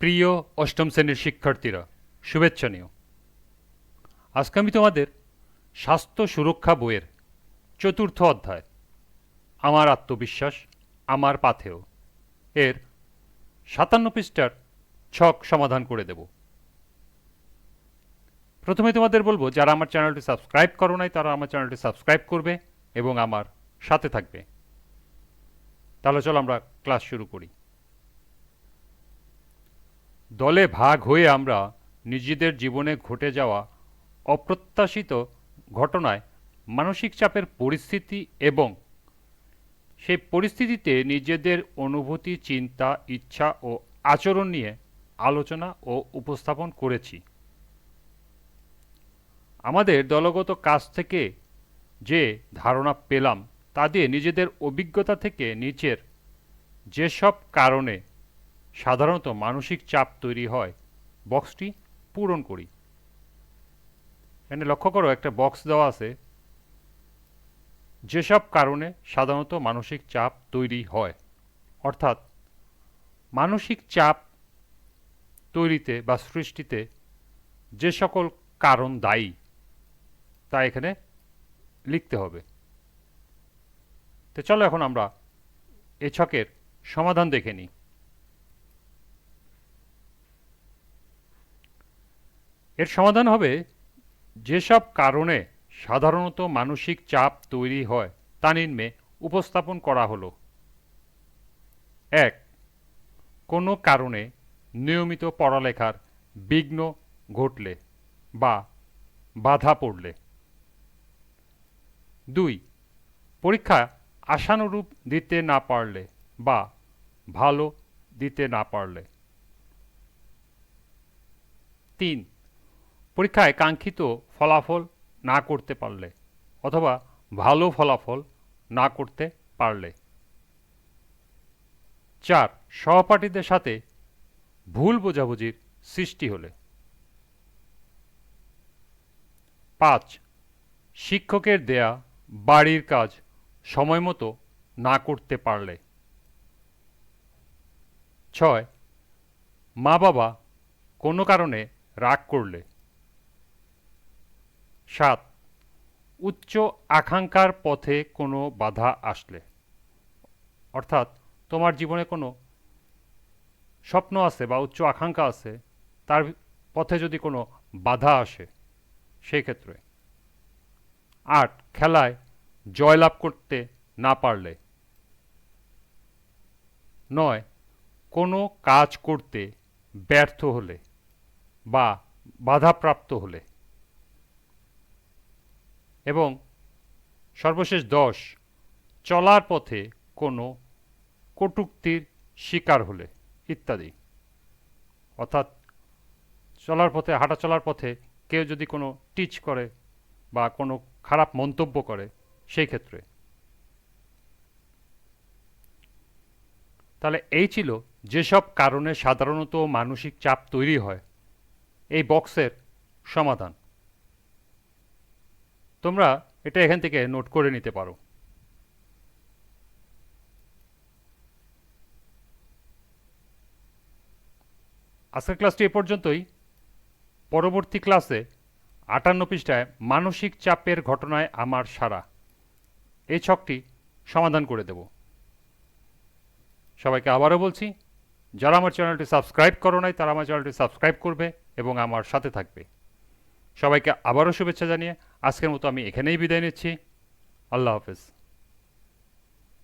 প্রিয় অষ্টম শ্রেণির শিক্ষার্থীরা, শুভেচ্ছা নিও। আজকে আমি তোমাদের স্বাস্থ্য সুরক্ষা বইয়ের চতুর্থ অধ্যায়, আমার আত্মবিশ্বাস, আমার পাথেও এর সাতান্ন পৃষ্ঠার ছক সমাধান করে দেব। প্রথমে তোমাদের বলব, যারা আমার চ্যানেলটি সাবস্ক্রাইব করো নাই, তারা আমার চ্যানেলটি সাবস্ক্রাইব করবে এবং আমার সাথে থাকবে। তাহলে চলো আমরা ক্লাস শুরু করি। দলে ভাগ হয়ে আমরা নিজেদের জীবনে ঘটে যাওয়া অপ্রত্যাশিত ঘটনায় মানসিক চাপের পরিস্থিতি এবং সেই পরিস্থিতিতে নিজেদের অনুভূতি, চিন্তা, ইচ্ছা ও আচরণ নিয়ে আলোচনা ও উপস্থাপন করেছি। আমাদের দলগত কাজ থেকে যে ধারণা পেলাম, তা দিয়ে নিজেদের অভিজ্ঞতা থেকে নিচের যেসব কারণে সাধারণত মানসিক চাপ তৈরি হয়। বক্সটি পূরণ করি। এখানে লক্ষ্য করো, একটা বক্স দেওয়া আছে। যেসব কারণে সাধারণত মানসিক চাপ তৈরি হয়। অর্থাৎ মানসিক চাপ তৈরিতে বা সৃষ্টিতে যে সকল কারণ দায়ী, তা এখানে লিখতে হবে। তো চলো এখন আমরা এ ছকের সমাধান দেখে নিই। এর সমাধান হবে যেসব কারণে সাধারণত মানসিক চাপ তৈরি হয়, তা নিম্নে উপস্থাপন করা হলো। এক, কোনো কারণে নিয়মিত পড়ালেখার বিঘ্ন ঘটলে বা বাধা পড়লে। দুই, পরীক্ষা আশানুরূপ দিতে না পারলে বা ভালো দিতে না পারলে। তিন পরীক্ষায় কাঙ্ক্ষিত ফলাফল না করতে পারলে অথবা ভালো ফলাফল না করতে পারলে। চার, সহপাঠীদের সাথে ভুল বোঝাবুঝির সৃষ্টি হলে। পাঁচ, শিক্ষকের দেয়া বাড়ির কাজ সময় মতো না করতে পারলে। ছয় মা বাবা কোনো কারণে রাগ করলে। সাত, উচ্চ আকাঙ্ক্ষার পথে কোনো বাধা আসলে। অর্থাৎ তোমার জীবনে কোনো স্বপ্ন আছে বা উচ্চ আকাঙ্ক্ষা আছে, তার পথে যদি কোনো বাধা আসে, সেই ক্ষেত্রে। আট, খেলায় জয়লাভ করতে না পারলে। নয়, কোনো কাজ করতে ব্যর্থ হলে বা বাধাপ্রাপ্ত হলে। এবং সর্বশেষ দশ, চলার পথে কোনো কটুক্তির শিকার হলে, ইত্যাদি। অর্থাৎ চলার পথে, হাঁটা চলার পথে কেউ যদি কোনো টিচ করে বা কোনো খারাপ মন্তব্য করে, সেই ক্ষেত্রে। তাহলে এই ছিল যেসব কারণে সাধারণত মানসিক চাপ তৈরি হয়, এই বক্সের সমাধান। তোমরা এটা এখান থেকে নোট করে নিতে পারো। আজকের ক্লাসটি এ পর্যন্তই। পরবর্তী ক্লাসে আটান্ন পৃষ্ঠায় মানসিক চাপের ঘটনায় আমার সারা এই ছকটি সমাধান করে দেব। সবাইকে আবারও বলছি, যারা আমার চ্যানেলটি সাবস্ক্রাইব করো নাই, তারা আমার চ্যানেলটি সাবস্ক্রাইব করবে এবং আমার সাথে থাকবে। সবাইকে আবারও শুভেচ্ছা জানিয়ে আজকের মতো আমি এখানেই বিদায় নিচ্ছি। আল্লাহ হাফেজ।